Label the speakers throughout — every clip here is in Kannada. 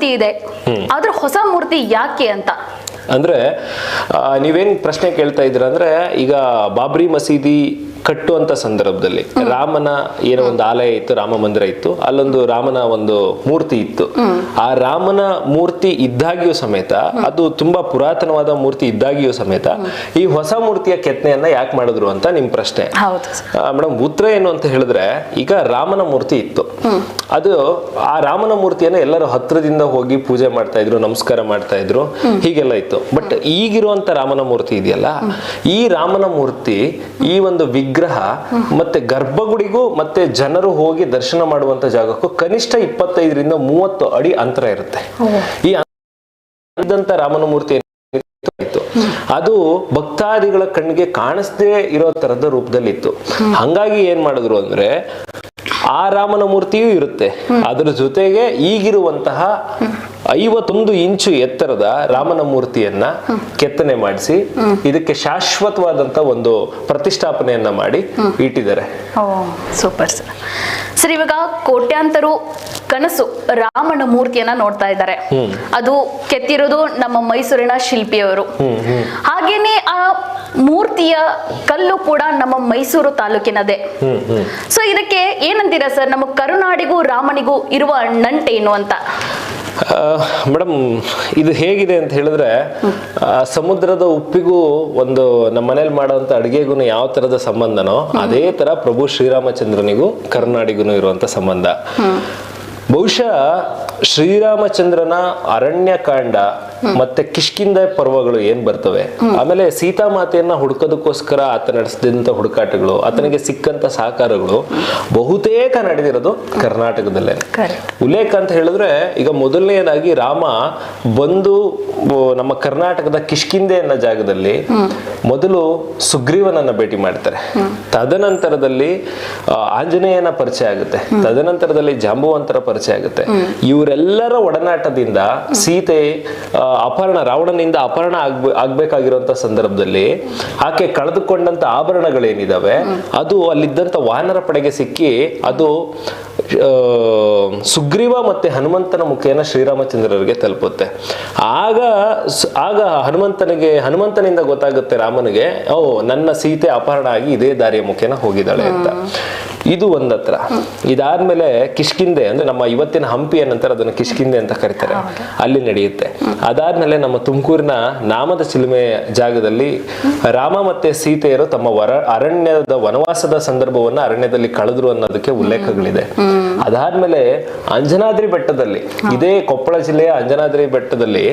Speaker 1: ಮೂರ್ತಿ ಇದೆ. ಆದ್ರೆ ಹೊಸ ಮೂರ್ತಿ ಯಾಕೆ ಅಂತ?
Speaker 2: ಅಂದ್ರೆ ನೀವೇನ್ ಪ್ರಶ್ನೆ ಕೇಳ್ತಾ ಇದ್ರ ಅಂದ್ರೆ ಈಗ ಬಾಬ್ರಿ ಮಸೀದಿ ಕಟ್ಟುವಂತ ಸಂದರ್ಭದಲ್ಲಿ ರಾಮನ ಏನೋ ಒಂದು ಆಲಯ ಇತ್ತು ರಾಮ ಮಂದಿರ ಇತ್ತು ಅಲ್ಲೊಂದು ರಾಮನ ಒಂದು ಮೂರ್ತಿ ಇತ್ತು. ಆ ರಾಮನ ಮೂರ್ತಿ ಇದ್ದಾಗಿಯೂ ಸಮೇತ ಅದು ತುಂಬಾ ಪುರಾತನವಾದ ಮೂರ್ತಿ ಇದ್ದಾಗಿಯೂ ಸಮೇತ ಈ ಹೊಸ ಮೂರ್ತಿಯ ಕೆತ್ತನೆಯನ್ನ ಯಾಕೆ ಮಾಡಿದ್ರು ಅಂತ ನಿಮ್ ಪ್ರಶ್ನೆ. ಮೇಡಮ್ ಉತ್ತರ ಏನು ಅಂತ ಹೇಳಿದ್ರೆ ಈಗ ರಾಮನ ಮೂರ್ತಿ ಇತ್ತು. ಅದು ಆ ರಾಮನ ಮೂರ್ತಿಯನ್ನ ಎಲ್ಲರೂ ಹತ್ರದಿಂದ ಹೋಗಿ ಪೂಜೆ ಮಾಡ್ತಾ ಇದ್ರು ನಮಸ್ಕಾರ ಮಾಡ್ತಾ ಇದ್ರು ಹೀಗೆಲ್ಲ ಇತ್ತು. ಬಟ್ ಈಗಿರುವಂತ ರಾಮನ ಮೂರ್ತಿ ಇದೆಯಲ್ಲ ಈ ರಾಮನ ಮೂರ್ತಿ ಈ ಒಂದು ವಿಗ್ರಹ ಮತ್ತೆ ಗರ್ಭಗುಡಿಗೂ ಮತ್ತೆ ಜನರು ಹೋಗಿ ದರ್ಶನ ಮಾಡುವಂತ ಜಾಗಕ್ಕೂ ಕನಿಷ್ಠ ಇಪ್ಪತ್ತೈದರಿಂದ ಮೂವತ್ತು ಅಡಿ ಅಂತರ ಇರುತ್ತೆ. ಈ ಅಂತ ರಾಮನ ಮೂರ್ತಿ. ಅದು ಭಕ್ತಾದಿಗಳ ಕಣ್ಣಿಗೆ ಕಾಣಿಸದೇ ಇರೋ ತರದ ರೂಪದಲ್ಲಿ ಇತ್ತು ಹಂಗಾಗಿ ಏನ್ ಮಾಡಿದ್ರು ಅಂದ್ರೆ ಆ ರಾಮನ ಮೂರ್ತಿಯೂ ಇರುತ್ತೆ. ಅದರ ಜೊತೆಗೆ ಈಗಿರುವಂತಹ ಐವತ್ತೊಂದು ಇಂಚು ಎತ್ತರದ ರಾಮನ ಮೂರ್ತಿಯನ್ನ ಕೆತ್ತನೆ ಮಾಡಿಸಿ ಇದಕ್ಕೆ ಶಾಶ್ವತವಾದಂತ ಒಂದು ಪ್ರತಿಷ್ಠಾಪನೆಯನ್ನ ಮಾಡಿ ಇಟ್ಟಿದ್ದಾರೆ.
Speaker 1: Super sir. ಸರ್ ಇವಾಗ ಕೋಟ್ಯಾಂತರು ಕನಸು ರಾಮನ ಮೂರ್ತಿಯನ್ನ ನೋಡ್ತಾ ಇದ್ದಾರೆ. ಅದು ಕೆತ್ತಿರೋದು ನಮ್ಮ ಮೈಸೂರಿನ ಶಿಲ್ಪಿಯವರು. ಹಾಗೇನೆ ಆ ಮೂರ್ತಿಯ ಕಲ್ಲು ಕೂಡ ನಮ್ಮ ಮೈಸೂರು ತಾಲೂಕಿನದೇ. ಸೊ ಇದಕ್ಕೆ ಏನಂತೀರಾ ಸರ್? ನಮ್ಮ ಕರುನಾಡಿಗೂ ರಾಮನಿಗೂ ಇರುವ ನಂಟೇನು ಅಂತ?
Speaker 2: ಮೇಡಮ್ ಇದು ಹೇಗಿದೆ ಅಂತ ಹೇಳಿದ್ರೆ ಆ, ಸಮುದ್ರದ ಉಪ್ಪಿಗೂ ಒಂದು ನಮ್ಮ ಮನೇಲಿ ಮಾಡುವಂತ ಅಡುಗೆಗೂ ಯಾವ ತರದ ಸಂಬಂಧನೋ ಅದೇ ತರ ಪ್ರಭು ಶ್ರೀರಾಮಚಂದ್ರನಿಗೂ ಕರ್ನಾಡಿಗೂ ಇರುವಂತ ಸಂಬಂಧ. ಬಹುಶಃ ಶ್ರೀರಾಮಚಂದ್ರನ ಅರಣ್ಯಕಾಂಡ ಮತ್ತೆ ಕಿಷ್ಕಿಂದ ಪರ್ವಗಳು ಏನ್ ಬರ್ತವೆ? ಆಮೇಲೆ ಸೀತಾಮಾತೆಯನ್ನ ಹುಡುಕೋದಕ್ಕೋಸ್ಕರ ಆತ ನಡೆಸಿದಂತ ಹುಡುಕಾಟಗಳು ಆತನಿಗೆ ಸಿಕ್ಕಂತ ಸಹಕಾರಗಳು ಬಹುತೇಕ ನಡೆದಿರೋದು ಕರ್ನಾಟಕದಲ್ಲೇ. ಉಲ್ಲೇಖ ಅಂತ ಹೇಳಿದ್ರೆ ಈಗ ಮೊದಲನೆಯದಾಗಿ ರಾಮ ಬಂದು ನಮ್ಮ ಕರ್ನಾಟಕದ ಕಿಷ್ಕಿಂದೆ ಅನ್ನೋ ಜಾಗದಲ್ಲಿ ಮೊದಲು ಸುಗ್ರೀವನನ್ನ ಭೇಟಿ ಮಾಡ್ತಾರೆ. ತದನಂತರದಲ್ಲಿ ಆಂಜನೇಯನ ಪರಿಚಯ ಆಗುತ್ತೆ. ತದನಂತರದಲ್ಲಿ ಜಾಂಬುವಂತರ ಪರಿಚಯ ಆಗುತ್ತೆ. ಇವರೆಲ್ಲರ ಒಡನಾಟದಿಂದ ಸೀತೆ ಅಪಹರಣ ರಾವಣನಿಂದ ಅಪಹರಣ ಆಗ್ಬ, ಆಗ್ಬೇಕಾಗಿರುವಂತ ಸಂದರ್ಭದಲ್ಲಿ ಆಕೆ ಕಳೆದುಕೊಂಡಂತ ಆಭರಣಗಳೇನಿದಾವೆ, ಅದು ಅಲ್ಲಿದ್ದಂತ ವಾಹನರ ಪಡೆಗೆ ಸಿಕ್ಕಿ ಅದು ಸುಗ್ರೀವ ಮತ್ತೆ ಹನುಮಂತನ ಮುಖೇನ ಶ್ರೀರಾಮಚಂದ್ರರಿಗೆ ತಲುಪುತ್ತೆ. ಆಗ ಆಗ ಹನುಮಂತನಿಗೆ, ಹನುಮಂತನಿಂದ ಗೊತ್ತಾಗುತ್ತೆ ರಾಮನಿಗೆ, ಓ, ನನ್ನ ಸೀತೆ ಅಪಹರಣ ಆಗಿ ಇದೇ ದಾರಿಯ ಮುಖೇನ ಹೋಗಿದ್ದಾಳೆ ಅಂತ. ಇದು ಒಂದತ್ರ. ಇದಾದ್ಮೇಲೆ ಕಿಷ್ಕಿಂದೆ ಅಂದ್ರೆ ನಮ್ಮ ಇವತ್ತಿನ ಹಂಪಿಯ ನಂತರ ಅದನ್ನು ಕಿಷ್ಕಿಂದೆ ಅಂತ ಕರೀತಾರೆ. ಅಲ್ಲಿ ನಡೆಯುತ್ತೆ. ಅದಾದ್ಮೇಲೆ ನಮ್ಮ ತುಮಕೂರಿನ ನಾಮದ ಚಿಲುಮೆ ಜಾಗದಲ್ಲಿ ರಾಮ ಮತ್ತೆ ಸೀತೆಯರು ತಮ್ಮ ವರ ಅರಣ್ಯದ ವನವಾಸದ ಸಂದರ್ಭವನ್ನ ಅರಣ್ಯದಲ್ಲಿ ಕಳೆದ್ರು ಅನ್ನೋದಕ್ಕೆ ಉಲ್ಲೇಖಗಳಿದೆ. ಅದಾದ್ಮೇಲೆ ಅಂಜನಾದ್ರಿ ಬೆಟ್ಟದಲ್ಲಿ ಇದೇ ಕೊಪ್ಪಳ ಜಿಲ್ಲೆಯ ಅಂಜನಾದ್ರಿ ಬೆಟ್ಟದಲ್ಲಿ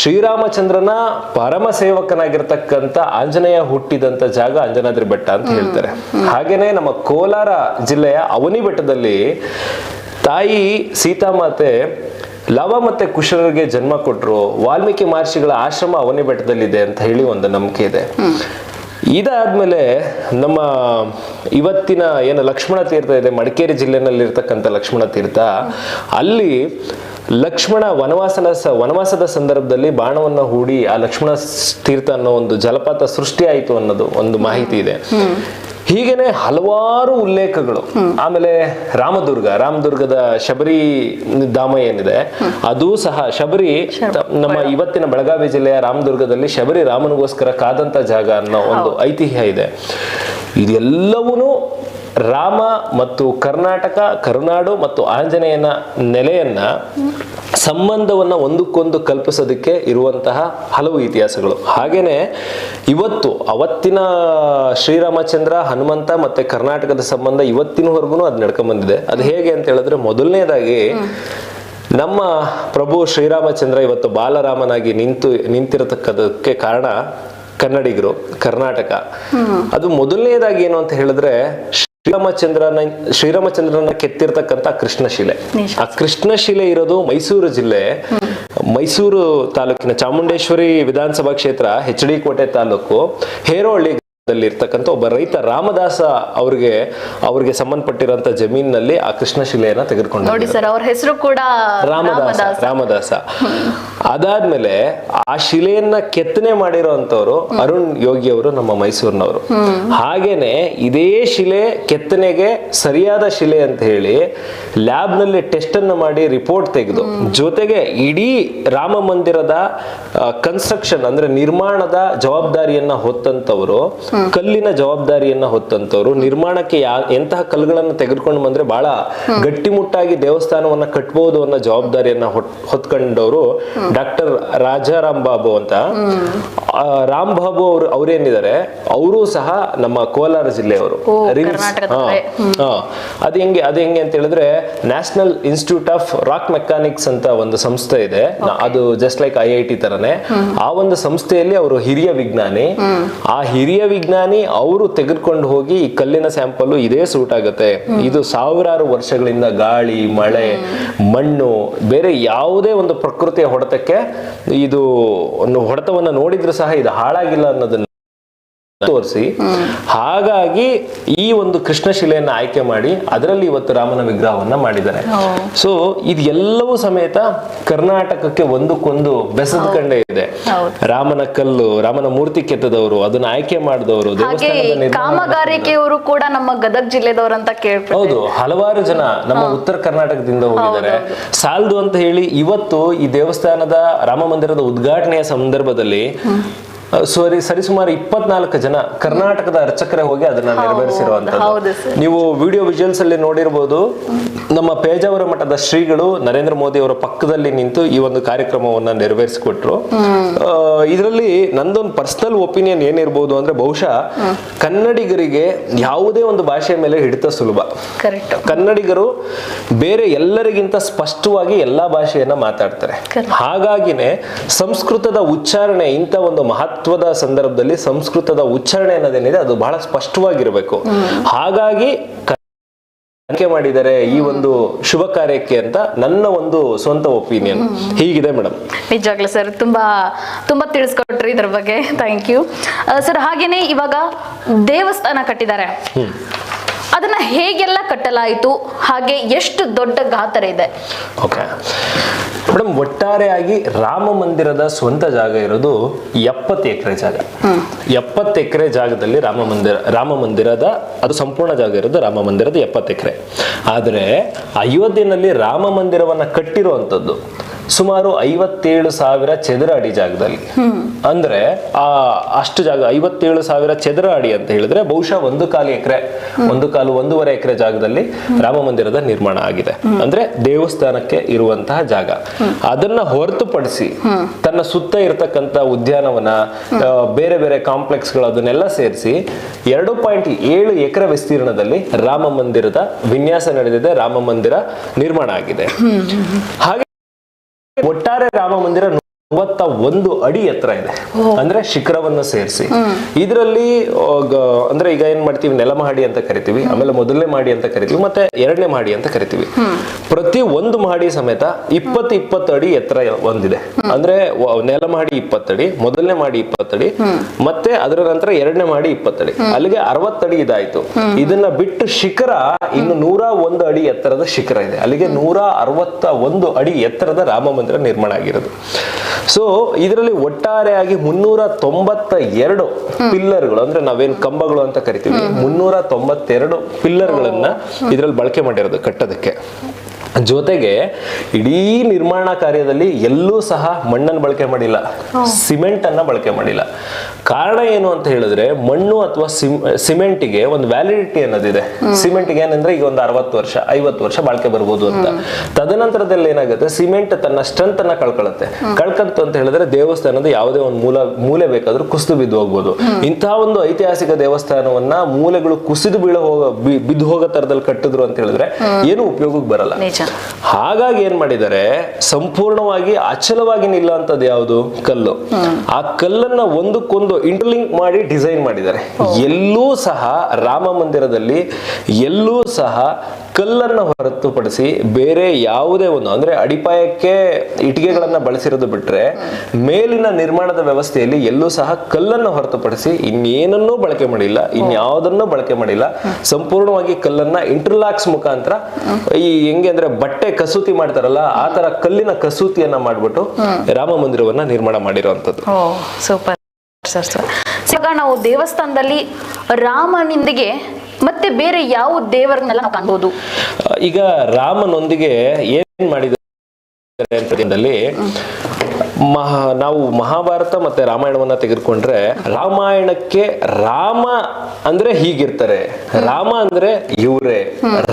Speaker 2: ಶ್ರೀರಾಮಚಂದ್ರನ ಪರಮ ಸೇವಕನಾಗಿರ್ತಕ್ಕಂಥ ಆಂಜನೇಯ ಹುಟ್ಟಿದಂತ ಜಾಗ ಅಂಜನಾದ್ರಿ ಬೆಟ್ಟ ಅಂತ ಹೇಳ್ತಾರೆ. ಹಾಗೇನೆ ನಮ್ಮ ಕೋಲಾರ ಜಿಲ್ಲೆಯ ಅವನಿ ಬೆಟ್ಟದಲ್ಲಿ ತಾಯಿ ಸೀತಾಮಾತೆ ಲವ ಮತ್ತೆ ಕುಶಲರಿಗೆ ಜನ್ಮ ಕೊಟ್ಟರು ವಾಲ್ಮೀಕಿ ಮಹರ್ಷಿಗಳ ಆಶ್ರಮ ಅವನಿ ಬೆಟ್ಟದಲ್ಲಿದೆ ಅಂತ ಹೇಳಿ ಒಂದು ನಂಬಿಕೆ ಇದೆ. ಇದಾದ್ಮೇಲೆ ನಮ್ಮ ಇವತ್ತಿನ ಏನು ಲಕ್ಷ್ಮಣ ತೀರ್ಥ ಇದೆ, ಮಡಿಕೇರಿ ಜಿಲ್ಲೆನಲ್ಲಿ ಇರ್ತಕ್ಕಂಥ ಲಕ್ಷ್ಮಣ ತೀರ್ಥ, ಅಲ್ಲಿ ಲಕ್ಷ್ಮಣ ವನವಾಸನ ವನವಾಸದ ಸಂದರ್ಭದಲ್ಲಿ ಬಾಣವನ್ನು ಹೂಡಿ ಆ ಲಕ್ಷ್ಮಣ ತೀರ್ಥ ಅನ್ನೋ ಒಂದು ಜಲಪಾತ ಸೃಷ್ಟಿ ಆಯಿತು ಅನ್ನೋದು ಒಂದು ಮಾಹಿತಿ ಇದೆ. ಹೀಗೇನೆ ಹಲವಾರು ಉಲ್ಲೇಖಗಳು. ಆಮೇಲೆ ರಾಮದುರ್ಗ ರಾಮದುರ್ಗದ ಶಬರಿ ಧಾಮ ಏನಿದೆ ಅದು ಸಹ ಶಬರಿ ನಮ್ಮ ಇವತ್ತಿನ ಬೆಳಗಾವಿ ಜಿಲ್ಲೆಯ ರಾಮದುರ್ಗದಲ್ಲಿ ಶಬರಿ ರಾಮನಿಗೋಸ್ಕರ ಕಾದಂತ ಜಾಗ ಅನ್ನೋ ಒಂದು ಐತಿಹ್ಯ ಇದೆ. ಇದೆಲ್ಲವೂ ರಾಮ ಮತ್ತು ಕರ್ನಾಟಕ ಕರುನಾಡು ಮತ್ತು ಆಂಜನೇಯನ ನೆಲೆಯನ್ನ ಸಂಬಂಧವನ್ನ ಒಂದಕ್ಕೊಂದು ಕಲ್ಪಿಸೋದಕ್ಕೆ ಇರುವಂತಹ ಹಲವು ಇತಿಹಾಸಗಳು. ಹಾಗೇನೆ ಇವತ್ತು ಅವತ್ತಿನ ಶ್ರೀರಾಮಚಂದ್ರ ಹನುಮಂತ ಮತ್ತೆ ಕರ್ನಾಟಕದ ಸಂಬಂಧ ಇವತ್ತಿನವರೆಗೂ ಅದು ನಡ್ಕೊಂಡ್ ಬಂದಿದೆ ಅದು ಹೇಗೆ ಅಂತ ಹೇಳಿದ್ರೆ ಮೊದಲನೇದಾಗಿ ನಮ್ಮ ಪ್ರಭು ಶ್ರೀರಾಮಚಂದ್ರ ಇವತ್ತು ಬಾಲರಾಮನಾಗಿ ನಿಂತು ನಿಂತಿರತಕ್ಕದಕ್ಕೆ ಕಾರಣ ಕನ್ನಡಿಗರು ಕರ್ನಾಟಕ. ಅದು ಮೊದಲನೇದಾಗಿ ಏನು ಅಂತ ಹೇಳಿದ್ರೆ ಶ್ರೀರಾಮಚಂದ್ರನ ಶ್ರೀರಾಮಚಂದ್ರನ ಕೆತ್ತಿರ್ತಕ್ಕಂತ ಕೃಷ್ಣಶಿಲೆ. ಆ ಕೃಷ್ಣಶಿಲೆ ಇರೋದು ಮೈಸೂರು ಜಿಲ್ಲೆ. ಮೈಸೂರು ತಾಲೂಕಿನ ಚಾಮುಂಡೇಶ್ವರಿ ವಿಧಾನಸಭಾ ಕ್ಷೇತ್ರ ಹೆಚ್ ಡಿ ಕೋಟೆ ತಾಲೂಕು ಹೇರೋಹಳ್ಳಿ ಇರ್ತಕ್ಕಂಥ ಒಬ್ಬ ರೈತ ರಾಮದಾಸ ಅವ್ರಿಗೆ ಅವ್ರಿಗೆ ಸಂಬಂಧಪಟ್ಟಿರೋಂಥ ಜಮೀನಿನಲ್ಲಿ ಆ ಕೃಷ್ಣ ಶಿಲೆಯನ್ನ ತೆಗೆದುಕೊಂಡು
Speaker 1: ನೋಡಿ ಸರ್ ಅವ್ರ ಹೆಸರು ಕೂಡ
Speaker 2: ರಾಮದಾಸ ರಾಮದಾಸ. ಅದಾದ್ಮೇಲೆ ಆ ಶಿಲೆಯನ್ನ ಕೆತ್ತನೆ ಮಾಡಿರುವಂತವರು ಅರುಣ್ ಯೋಗಿ ಅವರು ನಮ್ಮ ಮೈಸೂರಿನವರು. ಹಾಗೇನೆ ಇದೇ ಶಿಲೆ ಕೆತ್ತನೆಗೆ ಸರಿಯಾದ ಶಿಲೆ ಅಂತ ಹೇಳಿ ಲ್ಯಾಬ್ನಲ್ಲಿ ಟೆಸ್ಟ್ ಅನ್ನ ಮಾಡಿ ರಿಪೋರ್ಟ್ ತೆಗೆದು ಜೊತೆಗೆ ಇಡೀ ರಾಮ ಮಂದಿರದ ಕನ್ಸ್ಟ್ರಕ್ಷನ್ ಅಂದ್ರೆ ನಿರ್ಮಾಣದ ಜವಾಬ್ದಾರಿಯನ್ನ ಹೊತ್ತಂತವ್ರು ಕಲ್ಲಿನ ಜವಾಬ್ದಾರಿಯನ್ನ ಹೊತ್ತಂತವ್ರು, ನಿರ್ಮಾಣಕ್ಕೆ ಯಾ, ಎಂತಹ ಕಲ್ಲುಗಳನ್ನು ತೆಗೆದುಕೊಂಡು ಬಂದ್ರೆ ಬಹಳ ಗಟ್ಟಿಮುಟ್ಟಾಗಿ ದೇವಸ್ಥಾನವನ್ನ ಕಟ್ಬಹುದು ಅನ್ನೋ ಜವಾಬ್ದಾರಿಯನ್ನ ಹೊತ್- ಹೊತ್ಕೊಂಡವರು ಡಾಕ್ಟರ್ ರಾಜಾರಾಮ್ ಬಾಬು ಅಂತ. ರಾಮ್ ಬಾಬು ಅವರು ಅವ್ರೇನಿದ್ದಾರೆ ಅವರು ಸಹ ನಮ್ಮ ಕೋಲಾರ ಜಿಲ್ಲೆಯವರು. ರಿಮ್ಸ್-. ಅದು ಹೆಂಗೆ ಅದು ಹೆಂಗೆ ಅಂತ ಹೇಳಿದ್ರೆ national institute of rock mechanics ಅಂತ ಒಂದು ಸಂಸ್ಥೆ ಇದೆ. ಅದು just like I I T ತರನೇ. ಆ ಒಂದು ಸಂಸ್ಥೆಯಲ್ಲಿ ಅವರು ಹಿರಿಯ ವಿಜ್ಞಾನಿ. ಆ ಹಿರಿಯ ವಿಜ್ಞಾನಿ ಅವರು ತೆಗೆದುಕೊಂಡು ಹೋಗಿ ಈ ಕಲ್ಲಿನ ಸ್ಯಾಂಪಲ್ ಇದೇ ಸೂಟ್ ಆಗುತ್ತೆ. ಇದು ಸಾವಿರಾರು ವರ್ಷಗಳಿಂದ ಗಾಳಿ ಮಳೆ ಮಣ್ಣು ಬೇರೆ ಯಾವುದೇ ಒಂದು ಪ್ರಕೃತಿಯ ಹೊಡೆತಕ್ಕೆ ಇದು ಒಂದು ಹೊಡೆತವನ್ನ ನೋಡಿದ್ರು ಸಹ ಇದು ಹಾಳಾಗಿಲ್ಲ ಅನ್ನೋದನ್ನ ತೋರಿಸಿ. ಹಾಗಾಗಿ ಈ ಒಂದು ಕೃಷ್ಣ ಶಿಲೆಯನ್ನ ಆಯ್ಕೆ ಮಾಡಿ ಅದರಲ್ಲಿ ಇವತ್ತು ರಾಮನ ವಿಗ್ರಹವನ್ನ ಮಾಡಿದ್ದಾರೆ. ಸೊ ಇದೆಲ್ಲವೂ ಸಮೇತ ಕರ್ನಾಟಕಕ್ಕೆ ಒಂದಕ್ಕೊಂದು ಬೆಸದ್ಕಂಡೇ ಇದೆ.
Speaker 1: ಹೌದು.
Speaker 2: ರಾಮನ ಕಲ್ಲು ರಾಮನ ಮೂರ್ತಿ ಕೆತ್ತದವರು ಅದನ್ನ ಆಯ್ಕೆ ಮಾಡಿದವರು
Speaker 1: ಕಾಮಗಾರಿಕೆಯವರು ಕೂಡ ನಮ್ಮ ಗದಗ ಜಿಲ್ಲೆದವ್ರು ಅಂತ ಕೇಳ್ತಾರೆ
Speaker 2: ಹೌದು ಹಲವಾರು ಜನ ನಮ್ಮ ಉತ್ತರ ಕರ್ನಾಟಕದಿಂದ ಹೋಗಿದ್ದಾರೆ. ಸಾಲದು ಅಂತ ಹೇಳಿ ಇವತ್ತು ಈ ದೇವಸ್ಥಾನದ ರಾಮ ಮಂದಿರದ ಉದ್ಘಾಟನೆಯ ಸಂದರ್ಭದಲ್ಲಿ ಸರಿ ಸರಿಸುಮಾರು ಇಪ್ಪತ್ನಾಲ್ಕು ಜನ ಕರ್ನಾಟಕದ ಅರ್ಚಕರೇ ಹೋಗಿ ಅದನ್ನ
Speaker 1: ಹೌದು
Speaker 2: ನೆರವೇರಿಸಿರುವಂತದ್ದು. ನೀವು ವಿಡಿಯೋ ವಿಜುವಲ್ಸ್ ಅಲ್ಲಿ ನೋಡಿರ್ಬೋದು ನಮ್ಮ ಪೇಜಾವರ ಮಠದ ಶ್ರೀಗಳು ನರೇಂದ್ರ ಮೋದಿ ಅವರ ಪಕ್ಕದಲ್ಲಿ ನಿಂತು ಈ ಒಂದು ಕಾರ್ಯಕ್ರಮವನ್ನ ನೆರವೇರಿಸಿಕೊಟ್ರು. ಇದರಲ್ಲಿ ನಂದೊಂದು ಪರ್ಸನಲ್ ಒಪಿನಿಯನ್ ಏನಿರ್ಬೋದು ಅಂದ್ರೆ ಬಹುಶಃ ಕನ್ನಡಿಗರಿಗೆ ಯಾವುದೇ ಒಂದು ಭಾಷೆಯ ಮೇಲೆ ಹಿಡಿತ ಸುಲಭ. ಕನ್ನಡಿಗರು ಬೇರೆ ಎಲ್ಲರಿಗಿಂತ ಸ್ಪಷ್ಟವಾಗಿ ಎಲ್ಲಾ ಭಾಷೆಯನ್ನ ಮಾತಾಡ್ತಾರೆ. ಹಾಗಾಗಿನೇ ಸಂಸ್ಕೃತದ ಉಚ್ಚಾರಣೆ ಇಂಥ ಒಂದು ಮಹತ್ವದ ಸಂದರ್ಭದಲ್ಲಿ ಸಂಸ್ಕೃತದ ಉಚ್ಚಾರಣೆ ಅನ್ನೋದೇನಿದೆ ಅದು ಬಹಳ ಸ್ಪಷ್ಟವಾಗಿರಬೇಕು. ಹಾಗಾಗಿ ಕ- ಮಾಡಿದರೆ ಮಾಡಿದ್ದಾರೆ ಈ ಒಂದು ಶುಭ ಕಾರ್ಯಕ್ಕೆ ಅಂತ ನನ್ನ ಒಂದು ಸ್ವಂತ ಒಪಿನಿಯನ್. ಹೀಗಿದೆ ಮೇಡಮ್
Speaker 1: ನಿಜವಾಗ್ಲೂ ಸರ್ ತುಂಬಾ ತುಂಬಾ ತಿಳಿಸ್ಕೊಟ್ರಿ ಇದ್ರ ಬಗ್ಗೆ. ಥ್ಯಾಂಕ್ ಯು ಸರ್ ಹಾಗೇನೆ ಇವಾಗ ದೇವಸ್ಥಾನ ಕಟ್ಟಿದ್ದಾರೆ. ಅದನ್ನ ಹೇಗೆಲ್ಲ ಕಟ್ಟಲಾಯಿತು? ಹಾಗೆ ಎಷ್ಟು ದೊಡ್ಡ ಗಾತ್ರ ಇದೆ?
Speaker 2: ಓಕೆ. ಮೇಡಮ್ ಒಟ್ಟಾರೆಯಾಗಿ ರಾಮ ಮಂದಿರದ ಸ್ವಂತ ಜಾಗ ಇರೋದು ಎಪ್ಪತ್ತು ಎಕರೆ ಜಾಗ. ಎಪ್ಪತ್ತು ಎಕರೆ ಜಾಗದಲ್ಲಿ ರಾಮ ಮಂದಿರ ರಾಮ ಮಂದಿರದ ಅದು ಸಂಪೂರ್ಣ ಜಾಗ ಇರೋದು ರಾಮ ಮಂದಿರದ ಎಪ್ಪತ್ತು ಎಕರೆ. ಆದರೆ ಅಯೋಧ್ಯೆಯಲ್ಲಿ ರಾಮ ಮಂದಿರವನ್ನು ಕಟ್ಟಿರುವಂಥದ್ದು ಸುಮಾರು ಐವತ್ತೇಳು ಸಾವಿರ ಚದರ ಅಡಿ ಜಾಗದಲ್ಲಿ. ಅಂದ್ರೆ, ಆ, ಅಷ್ಟು ಜಾಗ, ಐವತ್ತೇಳು ಸಾವಿರ ಚದರ ಅಡಿ ಅಂತ ಹೇಳಿದ್ರೆ ಬಹುಶಃ ಒಂದು ಕಾಲು ಎಕರೆ, ಒಂದು ಕಾಲು ಒಂದೂವರೆ ಎಕರೆ ಜಾಗದಲ್ಲಿ ರಾಮ ಮಂದಿರದ ನಿರ್ಮಾಣ ಆಗಿದೆ. ಅಂದ್ರೆ ದೇವಸ್ಥಾನಕ್ಕೆ ಇರುವಂತಹ ಜಾಗ. ಅದನ್ನ ಹೊರತುಪಡಿಸಿ ತನ್ನ ಸುತ್ತ ಇರತಕ್ಕಂತ ಉದ್ಯಾನವನ ಬೇರೆ ಬೇರೆ ಬೇರೆ ಕಾಂಪ್ಲೆಕ್ಸ್ಗಳು ಅದನ್ನೆಲ್ಲ ಸೇರಿಸಿ ಎರಡು ಪಾಯಿಂಟ್ ಏಳು ಎಕರೆ ವಿಸ್ತೀರ್ಣದಲ್ಲಿ ರಾಮ ಮಂದಿರದ ವಿನ್ಯಾಸ ನಡೆದಿದೆ, ರಾಮ ಮಂದಿರ ನಿರ್ಮಾಣ ಆಗಿದೆ. ಹಾಗೆ ಒಟ್ಟಾರೆ ರಾಮ ಮಂದಿರ ಮೂವತ್ತ ಒಂದು ಅಡಿ ಎತ್ತರ ಇದೆ. ಅಂದ್ರೆ ಶಿಖರವನ್ನು ಸೇರಿಸಿ. ಇದರಲ್ಲಿ ಅಂದ್ರೆ ಈಗ ಏನ್ ಮಾಡ್ತೀವಿ? ನೆಲಮಹಡಿ ಅಂತ ಕರಿತೀವಿ. ಆಮೇಲೆ ಮೊದಲನೇ ಮಹಡಿ ಅಂತ ಕರಿತೀವಿ. ಮತ್ತೆ ಎರಡನೇ ಮಹಡಿ ಅಂತ ಕರಿತೀವಿ. ಪ್ರತಿ ಒಂದು ಮಹಡಿ ಸಮೇತ ಇಪ್ಪತ್ತು ಇಪ್ಪತ್ತು ಅಡಿ ಎತ್ತರ ಒಂದಿದೆ. ಅಂದ್ರೆ ನೆಲ ಮಹಡಿ ಇಪ್ಪತ್ತಡಿ ಮೊದಲನೇ ಮಹಡಿ ಇಪ್ಪತ್ತಡಿ ಮತ್ತೆ ಅದರ ನಂತರ ಎರಡನೇ ಮಹಡಿ ಇಪ್ಪತ್ತಡಿ ಅಲ್ಲಿಗೆ ಅರವತ್ತಡಿ ಇದಾಯ್ತು. ಇದನ್ನ ಬಿಟ್ಟು ಶಿಖರ ಇನ್ನು ನೂರ ಒಂದು ಅಡಿ ಎತ್ತರದ ಶಿಖರ ಇದೆ. ಅಲ್ಲಿಗೆ ನೂರ ಅರವತ್ತ ಒಂದು ಅಡಿ ಎತ್ತರದ ರಾಮ ಮಂದಿರ ನಿರ್ಮಾಣ ಆಗಿರೋದು. ಸೊ ಇದರಲ್ಲಿ ಒಟ್ಟಾರೆಯಾಗಿ ಮುನ್ನೂರ ತೊಂಬತ್ತ ಎರಡು ಪಿಲ್ಲರ್ಗಳು ಅಂದ್ರೆ ನಾವೇನು ಕಂಬಗಳು ಅಂತ ಕರಿತೀವಿ ಮುನ್ನೂರ ತೊಂಬತ್ತೆರಡು ಪಿಲ್ಲರ್ಗಳನ್ನ ಇದರಲ್ಲಿ ಬಳಕೆ ಮಾಡಿರೋದು ಕಟ್ಟೋದಕ್ಕೆ. ಜೊತೆಗೆ ಇಡೀ ನಿರ್ಮಾಣ ಕಾರ್ಯದಲ್ಲಿ ಎಲ್ಲೂ ಸಹ ಮಣ್ಣನ್ನು ಬಳಕೆ ಮಾಡಿಲ್ಲ. ಸಿಮೆಂಟ್ ಅನ್ನ ಬಳಕೆ ಮಾಡಿಲ್ಲ. ಕಾರಣ ಏನು ಅಂತ ಹೇಳಿದ್ರೆ ಮಣ್ಣು ಅಥವಾ ಸಿಮೆಂಟಿಗೆ ಒಂದು ವ್ಯಾಲಿಡಿಟಿ ಅನ್ನೋದಿದೆ. ಸಿಮೆಂಟ್ಗೆ ಏನಂದ್ರೆ ಈಗ ಒಂದು ಅರವತ್ತು ವರ್ಷ ಐವತ್ತು ವರ್ಷ ಬಾಳ್ಕೆ ಬರ್ಬೋದು ಅಂತ. ತದನಂತರದಲ್ಲಿ ಏನಾಗುತ್ತೆ? ಸಿಮೆಂಟ್ ತನ್ನ ಸ್ಟ್ರೆಂತ್ ಅನ್ನ ಕಳ್ಕೊಳ್ಳುತ್ತೆ ಕಳ್ಕಂತು ಅಂತ ಹೇಳಿದ್ರೆ ದೇವಸ್ಥಾನದ ಯಾವುದೇ ಒಂದು ಮೂಲ ಮೂಲೆ ಬೇಕಾದ್ರೂ ಕುಸಿದು ಬಿದ್ದು ಹೋಗ್ಬೋದು. ಇಂತಹ ಒಂದು ಐತಿಹಾಸಿಕ ದೇವಸ್ಥಾನವನ್ನ ಮೂಲೆಗಳು ಕುಸಿದು ಬೀಳ ಹೋಗ ಬಿದ್ದು ಹೋಗೋ ತರದಲ್ಲಿ ಕಟ್ಟಿದ್ರು ಅಂತ ಹೇಳಿದ್ರೆ ಏನು ಉಪಯೋಗಕ್ಕೆ ಬರಲ್ಲ.
Speaker 1: ನಿಜ
Speaker 2: ಹಾಗಾಗಿ ಏನ್ ಮಾಡಿದ್ದಾರೆ ಸಂಪೂರ್ಣವಾಗಿ ಅಚಲವಾಗಿ ನಿಲ್ಲುವಂಥದ್ದು ಯಾವುದು? ಕಲ್ಲು. ಆ ಕಲ್ಲನ್ನ ಒಂದಕ್ಕೊಂದು ಇಂಟರ್ಲಿಂಕ್ ಮಾಡಿ ಡಿಸೈನ್ ಮಾಡಿದ್ದಾರೆ. ಎಲ್ಲೂ ಸಹ ರಾಮ ಮಂದಿರದಲ್ಲಿ ಎಲ್ಲೂ ಸಹ ಕಲ್ಲನ್ನ ಹೊರತುಪಡಿಸಿ ಬೇರೆ ಯಾವುದೇ ಒಂದು ಅಂದ್ರೆ ಅಡಿಪಾಯಕ್ಕೆ ಇಟಿಗೆಗಳನ್ನ ಬಳಸಿರೋದು ಬಿಟ್ರೆ ಮೇಲಿನ ನಿರ್ಮಾಣದ ವ್ಯವಸ್ಥೆಯಲ್ಲಿ ಎಲ್ಲೂ ಸಹ ಕಲ್ಲನ್ನ ಹೊರತುಪಡಿಸಿ ಇನ್ನೇನನ್ನೂ ಬಳಕೆ ಮಾಡಿಲ್ಲ ಇನ್ಯಾವುದನ್ನೂ ಬಳಕೆ ಮಾಡಿಲ್ಲ. ಸಂಪೂರ್ಣವಾಗಿ ಕಲ್ಲನ್ನ ಇಂಟರ್ಲಾಕ್ಸ್ ಮುಖಾಂತರ ಈ ಹೆಂಗೆ ಅಂದ್ರೆ ಬಟ್ಟೆ ಕಸೂತಿ ಮಾಡ್ತಾರಲ್ಲ ಆ ತರ ಕಲ್ಲಿನ ಕಸೂತಿಯನ್ನ ಮಾಡ್ಬಿಟ್ಟು ರಾಮ ಮಂದಿರವನ್ನ ನಿರ್ಮಾಣ ಮಾಡಿರುವಂತದ್ದು
Speaker 1: ಸೂಪರ್. ಸರ್ ಸರ್ ಇವಾಗ ನಾವು ದೇವಸ್ಥಾನದಲ್ಲಿ ರಾಮನಿಂದಿಗೆ ಮತ್ತೆ ಬೇರೆ ಯಾವ ದೇವರನ್ನೆಲ್ಲ ನಾವು ಕಾಣ್ಬೋದು?
Speaker 2: ಈಗ ರಾಮನೊಂದಿಗೆ ಏನ್ ಮಾಡಿದಲ್ಲಿ ಮಹಾ ನಾವು ಮಹಾಭಾರತ ಮತ್ತೆ ರಾಮಾಯಣವನ್ನ ತೆಗೆದುಕೊಂಡ್ರೆ ರಾಮಾಯಣಕ್ಕೆ ರಾಮ ಅಂದ್ರೆ ಹೀಗಿರ್ತಾರೆ. ರಾಮ ಅಂದ್ರೆ ಇವ್ರೆ.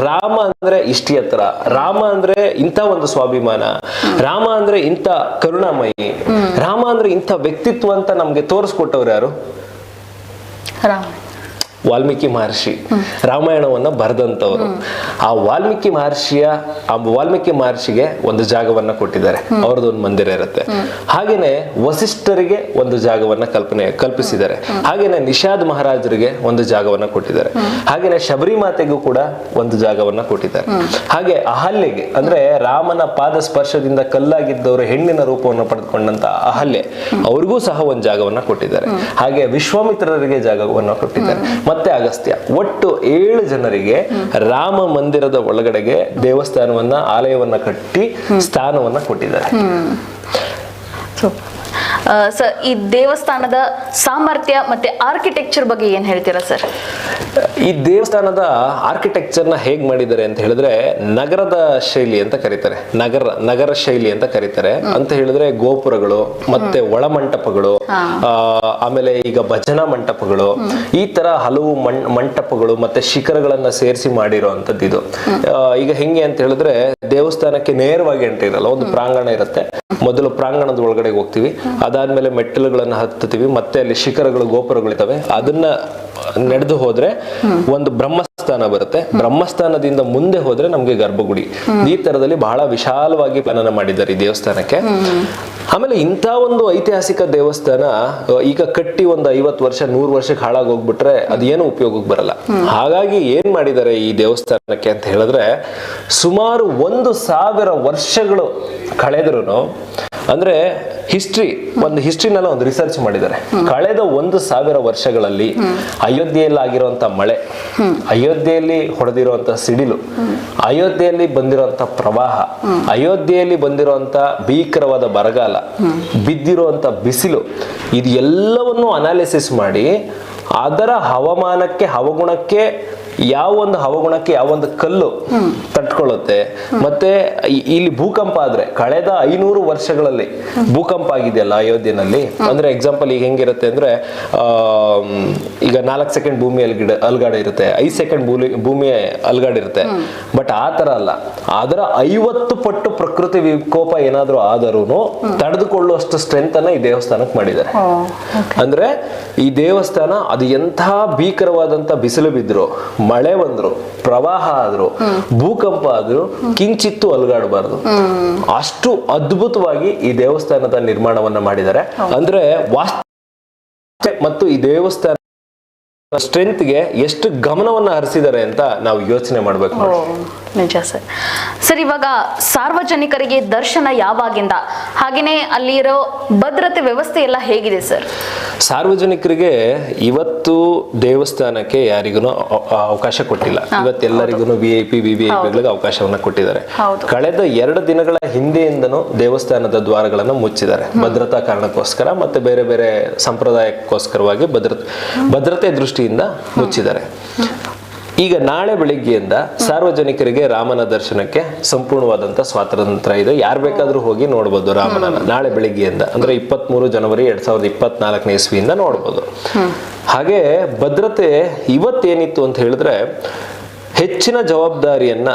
Speaker 2: ರಾಮ ಅಂದ್ರೆ ಇಷ್ಟಿ ಹತ್ರ ರಾಮ ಅಂದ್ರೆ ಇಂಥ ಒಂದು ಸ್ವಾಭಿಮಾನ. ರಾಮ ಅಂದ್ರೆ ಇಂಥ ಕರುಣಾಮಯಿ. ರಾಮ ಅಂದ್ರೆ ಇಂಥ ವ್ಯಕ್ತಿತ್ವ ಅಂತ ನಮ್ಗೆ ತೋರಿಸ್ಕೊಟ್ಟವ್ರು ಯಾರು?
Speaker 1: ರಾಮ.
Speaker 2: ವಾಲ್ಮೀಕಿ ಮಹರ್ಷಿ. ರಾಮಾಯಣವನ್ನ ಬರೆದಂತವರು. ಆ ವಾಲ್ಮೀಕಿ ಮಹರ್ಷಿಯ, ಆ ವಾಲ್ಮೀಕಿ ಮಹರ್ಷಿಗೆ ಒಂದು ಜಾಗವನ್ನ ಕೊಟ್ಟಿದ್ದಾರೆ. ಅವ್ರದ್ದು ಒಂದು ಮಂದಿರ ಇರುತ್ತೆ. ಹಾಗೇನೆ ವಸಿಷ್ಠರಿಗೆ ಒಂದು ಜಾಗವನ್ನ ಕಲ್ಪನೆ, ಕಲ್ಪಿಸಿದ್ದಾರೆ. ಹಾಗೇನೆ ನಿಷಾದ್ ಮಹಾರಾಜರಿಗೆ ಒಂದು ಜಾಗವನ್ನ ಕೊಟ್ಟಿದ್ದಾರೆ. ಹಾಗೇನೆ ಶಬರಿ ಮಾತೆಗೂ ಕೂಡ ಒಂದು ಜಾಗವನ್ನ ಕೊಟ್ಟಿದ್ದಾರೆ. ಹಾಗೆ ಅಹಲ್ಯೆಗೆ, ಅಂದ್ರೆ ರಾಮನ ಪಾದ ಸ್ಪರ್ಶದಿಂದ ಕಲ್ಲಾಗಿದ್ದವರು ಹೆಣ್ಣಿನ ರೂಪವನ್ನು ಪಡೆದುಕೊಂಡಂತ ಅಹಲ್ಯೆ, ಅವ್ರಿಗೂ ಸಹ ಒಂದು ಜಾಗವನ್ನ ಕೊಟ್ಟಿದ್ದಾರೆ. ಹಾಗೆ ವಿಶ್ವಾಮಿತ್ರರಿಗೆ ಜಾಗವನ್ನ ಕೊಟ್ಟಿದ್ದಾರೆ. ಮತ್ತೆ ಅಗಸ್ತ್ಯ. ಒಟ್ಟು ಏಳು ಜನರಿಗೆ ರಾಮ ಮಂದಿರದ ಒಳಗಡೆಗೆ ದೇವಸ್ಥಾನವನ್ನ ಆಲಯವನ್ನ ಕಟ್ಟಿ ಸ್ಥಾನವನ್ನ ಕೊಟ್ಟಿದ್ದಾರೆ.
Speaker 1: ಸರ್ ಈ ದೇವಸ್ಥಾನದ ಸಾಮರ್ಥ್ಯ ಮತ್ತೆ ಆರ್ಕಿಟೆಕ್ಚರ್ ಬಗ್ಗೆ ಏನ್ ಹೇಳ್ತೀರಾ ಸರ್?
Speaker 2: ಈ ದೇವಸ್ಥಾನದ ಆರ್ಕಿಟೆಕ್ಚರ್ನ ಹೇಗ್ ಮಾಡಿದ್ದಾರೆ ಅಂತ ಹೇಳಿದ್ರೆ ನಗರದ ಶೈಲಿ ಅಂತ ಕರೀತಾರೆ. ನಗರ ನಗರ ಶೈಲಿ ಅಂತ ಕರೀತಾರೆ. ಅಂತ ಹೇಳಿದ್ರೆ ಗೋಪುರಗಳು ಮತ್ತೆ ಒಳಮಂಟಪಗಳು ಆ, ಆಮೇಲೆ ಈಗ ಭಜನಾ ಮಂಟಪಗಳು. ಈ ತರ ಹಲವು ಮಂಟಪಗಳು ಮತ್ತೆ ಶಿಖರಗಳನ್ನ ಸೇರಿಸಿ ಮಾಡಿರುವಂತದ್ದು ಇದು. ಈಗ ಹೆಂಗೆ ಅಂತ ಹೇಳಿದ್ರೆ ದೇವಸ್ಥಾನಕ್ಕೆ ನೇರವಾಗಿ ಎಂಟ್ರಿ ಇರಲ್ಲ ಒಂದು ಪ್ರಾಂಗಣ ಇರುತ್ತೆ. ಮೊದಲು ಪ್ರಾಂಗಣದ ಒಳಗಡೆ ಹೋಗ್ತೀವಿ. ಅದಾದ್ಮೇಲೆ ಮೆಟ್ಟಿಲುಗಳನ್ನ ಹತ್ತುತ್ತೀವಿ, ಮತ್ತೆ ಅಲ್ಲಿ ಶಿಖರಗಳು, ಗೋಪುರಗಳಿದ್ದಾವೆ. ಅದನ್ನ ನಡೆದು ಹೋದ್ರೆ ಒಂದು ಬ್ರಹ್ಮಸ್ಥಾನ ಬರುತ್ತೆ. ಬ್ರಹ್ಮಸ್ಥಾನದಿಂದ ಮುಂದೆ ಹೋದ್ರೆ ನಮ್ಗೆ ಗರ್ಭಗುಡಿ. ಈ ತರದಲ್ಲಿ ಬಹಳ ವಿಶಾಲವಾಗಿ ಪ್ಲಾನನ ಮಾಡಿದ್ದಾರೆ ಈ ದೇವಸ್ಥಾನಕ್ಕೆ. ಆಮೇಲೆ ಇಂಥ ಒಂದು ಐತಿಹಾಸಿಕ ದೇವಸ್ಥಾನ, ಈಗ ಕಟ್ಟಿ ಒಂದು ಐವತ್ತು ವರ್ಷ, ನೂರು ವರ್ಷಕ್ಕೆ ಹಾಳಾಗಿ ಹೋಗ್ಬಿಟ್ರೆ ಅದೇನು ಉಪಯೋಗಕ್ಕೆ ಬರಲ್ಲ. ಹಾಗಾಗಿ ಏನ್ ಮಾಡಿದ್ದಾರೆ ಈ ದೇವಸ್ಥಾನಕ್ಕೆ ಅಂತ ಹೇಳಿದ್ರೆ, ಸುಮಾರು ಒಂದು ಸಾವಿರ ವರ್ಷಗಳು ಕಳೆದ್ರು ಅಂದ್ರೆ ಹಿಸ್ಟ್ರಿ ಒಂದು ಹಿಸ್ಟ್ರಿನೆಲ್ಲ ಒಂದು ರಿಸರ್ಚ್ ಮಾಡಿದ್ದಾರೆ. ಕಳೆದ ಒಂದು ಸಾವಿರ ವರ್ಷಗಳಲ್ಲಿ ಅಯೋಧ್ಯೆಯಲ್ಲಿ ಆಗಿರುವಂತ ಮಳೆ ಅಯೋಧ್ಯೆಯಲ್ಲಿ ಹೊಡೆದಿರುವಂತ ಸಿಡಿಲು ಅಯೋಧ್ಯೆಯಲ್ಲಿ ಬಂದಿರುವಂತ ಪ್ರವಾಹ ಅಯೋಧ್ಯೆಯಲ್ಲಿ ಬಂದಿರುವಂತ ಭೀಕರವಾದ ಬರಗಾಲ ಬಿದ್ದಿರುವಂತ ಬಿಸಿಲು ಇದು ಎಲ್ಲವನ್ನು ಅನಾಲಿಸಿಸ್ ಮಾಡಿ ಅದರ ಹವಾಮಾನಕ್ಕೆ ಹವಗುಣಕ್ಕೆ ಯಾವ ಒಂದು ಹವಗುಣಕ್ಕೆ ಯಾವ ಒಂದು ಕಲ್ಲು ತಟ್ಕೊಳ್ಳುತ್ತೆ. ಮತ್ತೆ ಇಲ್ಲಿ ಭೂಕಂಪ ಆದ್ರೆ ಕಳೆದ ಐನೂರು ವರ್ಷಗಳಲ್ಲಿ ಭೂಕಂಪ ಆಗಿದೆಯಲ್ಲ ಅಯೋಧ್ಯೆನಲ್ಲಿ? ಅಂದ್ರೆ ಎಕ್ಸಾಂಪಲ್ ಈಗ ಹೆಂಗಿರುತ್ತೆ ಅಂದ್ರೆ ಈಗ ನಾಲ್ಕು ಸೆಕೆಂಡ್ ಭೂಮಿ ಅಲ್ಗಿಡ ಅಲ್ಗಾಡ ಇರುತ್ತೆ ಐದು ಸೆಕೆಂಡ್ ಭೂಮಿ ಭೂಮಿ ಅಲ್ಗಾಡಿರುತ್ತೆ ಬಟ್ ಆ ತರ ಅಲ್ಲ. ಅದರ ಐವತ್ತು ಪಟ್ಟು ಪ್ರಕೃತಿ ವಿಕೋಪ ಏನಾದ್ರೂ ಆದರೂ ತಡೆದುಕೊಳ್ಳುವಷ್ಟು ಸ್ಟ್ರೆಂತ್ ಅನ್ನ ಈ ದೇವಸ್ಥಾನಕ್ಕೆ ಮಾಡಿದ್ದಾರೆ. ಅಂದ್ರೆ ಈ ದೇವಸ್ಥಾನ ಅದು ಎಂಥ ಭೀಕರವಾದಂತ ಬಿಸಿಲು ಬಿದ್ರು. ಮಳೆ ಬಂದ್ರು, ಪ್ರವಾಹ ಆದ್ರು, ಭೂಕಂಪ ಆದ್ರು, ಕಿಂಚಿತ್ತು ಅಲ್ಗಾಡಬಾರ್ದು. ಅಷ್ಟು ಅದ್ಭುತವಾಗಿ ಈ ದೇವಸ್ಥಾನದ ನಿರ್ಮಾಣವನ್ನ ಮಾಡಿದ್ದಾರೆ. ಅಂದ್ರೆ ವಾಸ್ತು ಮತ್ತು ಈ ದೇವಸ್ಥಾನ ಸ್ಟ್ರೆಂತ್ಗೆ ಎಷ್ಟು ಗಮನವನ್ನ ಹರಿಸಿದ್ದಾರೆ ಅಂತ ನಾವು ಯೋಚನೆ ಮಾಡ್ಬೇಕು
Speaker 1: ನಿಜ ಸರ್ ಸರ್ ಇವಾಗ ಸಾರ್ವಜನಿಕರಿಗೆ ದರ್ಶನ ಯಾವಾಗಿಂದ? ಹಾಗೇನೇ ಅಲ್ಲಿರೋ ಭದ್ರತೆ ವ್ಯವಸ್ಥೆ ಎಲ್ಲ ಹೇಗಿದೆ ಸರ್?
Speaker 2: ಸಾರ್ವಜನಿಕರಿಗೆ ಇವತ್ತು ದೇವಸ್ಥಾನಕ್ಕೆ ಯಾರಿಗೂ ಅವಕಾಶ ಕೊಟ್ಟಿಲ್ಲ. ಇವತ್ತೆಲ್ಲರಿಗೂ V I P V V I ಪಿಗಳಿಗೆ ಅವಕಾಶವನ್ನ ಕೊಟ್ಟಿದ್ದಾರೆ. ಕಳೆದ ಎರಡು ದಿನಗಳ ಹಿಂದೆಯಿಂದನೂ ದೇವಸ್ಥಾನದ ದ್ವಾರಗಳನ್ನು ಮುಚ್ಚಿದ್ದಾರೆ. ಭದ್ರತಾ ಕಾರಣಕ್ಕೋಸ್ಕರ ಮತ್ತೆ ಬೇರೆ ಬೇರೆ ಸಂಪ್ರದಾಯಕ್ಕೋಸ್ಕರವಾಗಿ ಭದ್ರತೆ ಭದ್ರತೆ ದೃಷ್ಟಿಯಿಂದ ಮುಚ್ಚಿದ್ದಾರೆ. ಈಗ ನಾಳೆ ಬೆಳಿಗ್ಗೆಯಿಂದ ಸಾರ್ವಜನಿಕರಿಗೆ ರಾಮನ ದರ್ಶನಕ್ಕೆ ಸಂಪೂರ್ಣವಾದಂತ ಸ್ವಾತಂತ್ರ್ಯ ಇದೆ. ಯಾರು ಬೇಕಾದ್ರೂ ಹೋಗಿ ನೋಡ್ಬೋದು ರಾಮನ ನಾಳೆ ಬೆಳಿಗ್ಗೆಯಿಂದ. ಅಂದ್ರೆ ಇಪ್ಪತ್ಮೂರು ಜನವರಿ ಎರಡ್ ಸಾವಿರದ ಇಪ್ಪತ್ನಾಲ್ಕನೇ ಇಸ್ವಿಯಿಂದ ನೋಡ್ಬೋದು. ಹಾಗೆ ಭದ್ರತೆ ಇವತ್ತೇನಿತ್ತು ಅಂತ ಹೇಳಿದ್ರೆ ಹೆಚ್ಚಿನ ಜವಾಬ್ದಾರಿಯನ್ನ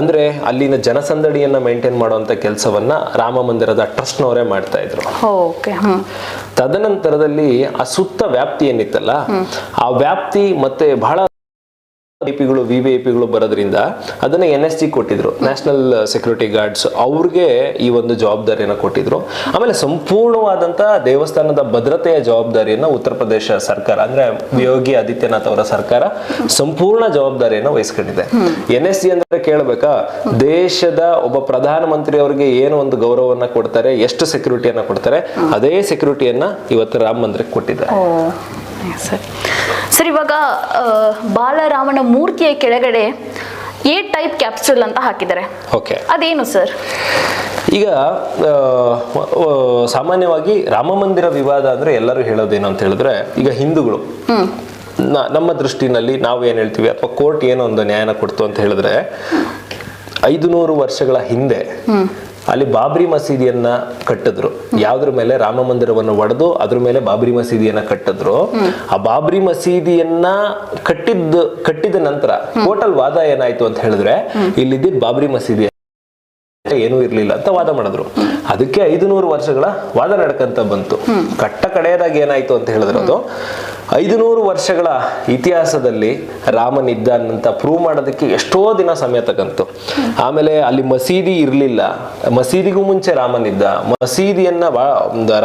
Speaker 2: ಅಂದ್ರೆ ಅಲ್ಲಿನ ಜನಸಂದಣಿಯನ್ನ ಮೇಂಟೈನ್ ಮಾಡುವಂತ ಕೆಲಸವನ್ನ ರಾಮ ಮಂದಿರದ ಟ್ರಸ್ಟ್ನವರೇ ಮಾಡ್ತಾ ಇದ್ರು.
Speaker 1: ಓಕೆ
Speaker 2: ತದನಂತರದಲ್ಲಿ ಆ ಸುತ್ತ ವ್ಯಾಪ್ತಿ ಏನಿತ್ತಲ್ಲ ಆ ವ್ಯಾಪ್ತಿ ಮತ್ತೆ ಬಹಳ ಪಿಗಳು ವಿ ವಿ ಐ ಪಿಗಳು ಬರೋದ್ರಿಂದ ಅದನ್ನ ಎನ್ ಎಸ್ ಜಿ ಕೊಟ್ಟಿದ್ರು. ನ್ಯಾಷನಲ್ ಸೆಕ್ಯೂರಿಟಿ ಗಾರ್ಡ್ಸ್ ಅವ್ರಿಗೆ ಈ ಒಂದು ಜವಾಬ್ದಾರಿಯನ್ನ ಕೊಟ್ಟಿದ್ರು. ಆಮೇಲೆ ಸಂಪೂರ್ಣವಾದಂತ ದೇವಸ್ಥಾನದ ಭದ್ರತೆಯ ಜವಾಬ್ದಾರಿಯನ್ನ ಉತ್ತರ ಪ್ರದೇಶ ಸರ್ಕಾರ, ಅಂದ್ರೆ ಯೋಗಿ ಆದಿತ್ಯನಾಥ್ ಅವರ ಸರ್ಕಾರ ಸಂಪೂರ್ಣ ಜವಾಬ್ದಾರಿಯನ್ನ ವಹಿಸ್ಕೊಂಡಿದೆ. ಎನ್ ಎಸ್ ಜಿ ಅಂದ್ರೆ ಕೇಳಬೇಕಾ, ದೇಶದ ಒಬ್ಬ ಪ್ರಧಾನಮಂತ್ರಿ ಅವರಿಗೆ ಏನು ಒಂದು ಗೌರವವನ್ನ ಕೊಡ್ತಾರೆ, ಎಷ್ಟು ಸೆಕ್ಯೂರಿಟಿಯನ್ನ ಕೊಡ್ತಾರೆ, ಅದೇ ಸೆಕ್ಯೂರಿಟಿಯನ್ನ ಇವತ್ತು ರಾಮ ಮಂದಿರಕ್ಕೆ ಕೊಟ್ಟಿದ್ದಾರೆ.
Speaker 1: ಸರಿ ಸರ್ ಇವಾಗ ಬಾಲರಾಮನ ಮೂರ್ತಿಯ ಕೆಳಗಡೆ ಎ ಟೈಪ್ ಕ್ಯಾಪ್ಸೂಲ್ ಅಂತ ಹಾಕಿದ್ದಾರೆ.
Speaker 2: ಓಕೆ
Speaker 1: ಅದೇನು ಸರ್
Speaker 2: ಈಗ ಸಾಮಾನ್ಯವಾಗಿ ರಾಮ ಮಂದಿರ ವಿವಾದ ಅಂದ್ರೆ ಎಲ್ಲರೂ ಹೇಳೋದೇನು ಅಂತ ಹೇಳಿದ್ರೆ ಈಗ ಹಿಂದೂಗಳು ನಮ್ಮ ದೃಷ್ಟಿನಲ್ಲಿ ನಾವು ಏನ್ ಹೇಳ್ತೀವಿ ಅಥವಾ ಕೋರ್ಟ್ ಏನೋ ಒಂದು ನ್ಯಾಯನ ಕೊಡ್ತು ಅಂತ ಹೇಳಿದ್ರೆ ಐದು ನೂರು ವರ್ಷಗಳ ಹಿಂದೆ ಅಲ್ಲಿ ಬಾಬ್ರಿ ಮಸೀದಿಯನ್ನ ಕಟ್ಟಿದ್ರು. ಯಾವ್ದ್ರ ಮೇಲೆ? ರಾಮ ಮಂದಿರವನ್ನು ಒಡೆದು ಅದ್ರ ಮೇಲೆ ಬಾಬ್ರಿ ಮಸೀದಿಯನ್ನ ಕಟ್ಟಿದ್ರು. ಆ ಬಾಬ್ರಿ ಮಸೀದಿಯನ್ನ ಕಟ್ಟಿದ್ದ, ಕಟ್ಟಿದ ನಂತರ ಟೋಟಲ್ ವಾದ ಏನಾಯ್ತು ಅಂತ ಹೇಳಿದ್ರೆ ಇಲ್ಲಿದ್ದ ಬಾಬ್ರಿ ಮಸೀದಿ ಏನು ಇರ್ಲಿಲ್ಲ ಅಂತ ವಾದ ಮಾಡಿದ್ರು. ಅದಕ್ಕೆ ಐದು ವರ್ಷಗಳ ವಾದ ನಡ್ಕಂತ ಬಂತು. ಕಟ್ಟ ಕಡೆಯದಾಗ ಏನಾಯ್ತು ಅಂತ ಹೇಳಿದ್ರೆ ಅದು. ಐದು ನೂರು ವರ್ಷಗಳ ಇತಿಹಾಸದಲ್ಲಿ ರಾಮನಿದ್ದ ಅಂತ ಪ್ರೂವ್ ಮಾಡೋದಕ್ಕೆ ಎಷ್ಟೋ ದಿನ ಸಮಯ ತಗಂತು. ಆಮೇಲೆ ಅಲ್ಲಿ ಮಸೀದಿ ಇರಲಿಲ್ಲ. ಮಸೀದಿಗೂ ಮುಂಚೆ ರಾಮನಿದ್ದ ಮಸೀದಿಯನ್ನ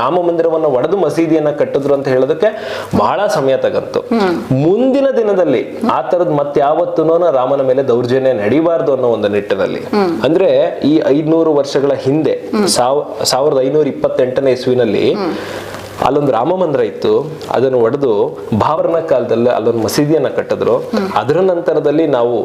Speaker 2: ರಾಮ ಮಂದಿರವನ್ನ ಒಡೆದು ಮಸೀದಿಯನ್ನ ಕಟ್ಟಿದ್ರು ಅಂತ ಹೇಳೋದಕ್ಕೆ ಬಹಳ ಸಮಯ ತಗಂತು. ಮುಂದಿನ ದಿನದಲ್ಲಿ ಆ ತರದ್ ಮತ್ತಾವತ್ತೂ ರಾಮನ ಮೇಲೆ ದೌರ್ಜನ್ಯ ನಡೀಬಾರ್ದು ಅನ್ನೋ ಒಂದು ನಿಟ್ಟಿನಲ್ಲಿ ಅಂದ್ರೆ ಈ ಐದ್ನೂರು ವರ್ಷಗಳ ಹಿಂದೆ, ಸಾವ್, ಸಾವಿರದ ಐನೂರ ಇಪ್ಪತ್ತೆಂಟನೇ ಇಸ್ವಿನಲ್ಲಿ ಅಲ್ಲೊಂದು ರಾಮ ಮಂದಿರ ಇತ್ತು, ಅದನ್ನು ಒಡೆದು ಭಾವರನ ಕಾಲದಲ್ಲಿ ಅಲ್ಲೊಂದು ಮಸೀದಿಯನ್ನ ಕಟ್ಟಿದ್ರು. ಅದರ ನಂತರದಲ್ಲಿ ನಾವು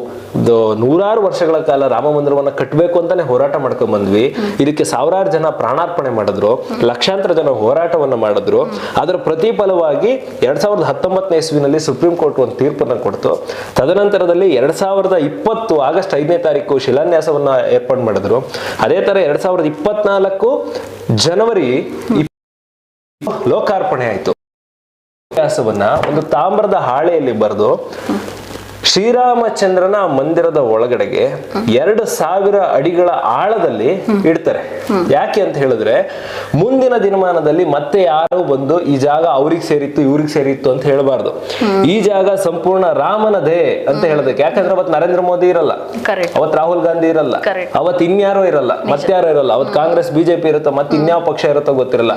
Speaker 2: ನೂರಾರು ವರ್ಷಗಳ ಕಾಲ ರಾಮ ಮಂದಿರವನ್ನ ಕಟ್ಟಬೇಕು ಅಂತಾನೆ ಹೋರಾಟ ಮಾಡ್ಕೊಂಡ್ ಬಂದ್ವಿ. ಇದಕ್ಕೆ ಸಾವಿರಾರು ಜನ ಪ್ರಾಣಾರ್ಪಣೆ ಮಾಡಿದ್ರು, ಲಕ್ಷಾಂತರ ಜನ ಹೋರಾಟವನ್ನ ಮಾಡಿದ್ರು. ಅದರ ಪ್ರತಿಫಲವಾಗಿ ಎರಡ್ ಸಾವಿರದ ಹತ್ತೊಂಬತ್ತನೇ ಇಸ್ವಿನಲ್ಲಿ ಸುಪ್ರೀಂ ಕೋರ್ಟ್ ಒಂದು ತೀರ್ಪನ್ನ ಕೊಡ್ತು. ತದನಂತರದಲ್ಲಿ ಎರಡ್ ಸಾವಿರದ ಇಪ್ಪತ್ತು ಆಗಸ್ಟ್ ಐದನೇ ತಾರೀಕು ಶಿಲಾನ್ಯಾಸವನ್ನ ಏರ್ಪಾಡು ಮಾಡಿದ್ರು. ಅದೇ ತರ ಎರಡ್ ಸಾವಿರದ ಇಪ್ಪತ್ನಾಲ್ಕು ಜನವರಿ ಲೋಕಾರ್ಪಣೆ ಆಯ್ತು. ಇತಿಹಾಸವನ್ನ ಒಂದು ತಾಮ್ರದ ಹಾಳೆಯಲ್ಲಿ ಬರೆದು ಶ್ರೀರಾಮಚಂದ್ರನ ಮಂದಿರದ ಒಳಗಡೆಗೆ ಎರಡು ಸಾವಿರ ಅಡಿಗಳ ಆಳದಲ್ಲಿ ಇಡ್ತಾರೆ. ಯಾಕೆ ಅಂತ ಹೇಳಿದ್ರೆ ಮುಂದಿನ ದಿನಮಾನದಲ್ಲಿ ಮತ್ತೆ ಯಾರು ಬಂದು ಈ ಜಾಗ ಅವ್ರಿಗೆ ಸೇರಿತ್ತು ಇವ್ರಿಗೆ ಸೇರಿತ್ತು ಅಂತ ಹೇಳಬಾರ್ದು. ಈ ಜಾಗ ಸಂಪೂರ್ಣ ರಾಮನದೇ ಅಂತ ಹೇಳೋದಕ್ಕೆ. ಯಾಕಂದ್ರೆ ಅವತ್ ನರೇಂದ್ರ ಮೋದಿ ಇರಲ್ಲ. ಅವತ್ ರಾಹುಲ್ ಗಾಂಧಿ ಇರಲ್ಲ. ಅವತ್ ಇನ್ಯಾರೋ ಇರಲ್ಲ. ಮತ್ತಾರೋ ಇರಲ್ಲ. ಅವತ್ ಕಾಂಗ್ರೆಸ್ ಬಿಜೆಪಿ ಇರುತ್ತೋ ಮತ್ತೆ ಇನ್ಯಾವ ಪಕ್ಷ ಇರುತ್ತೋ ಗೊತ್ತಿರಲ್ಲ.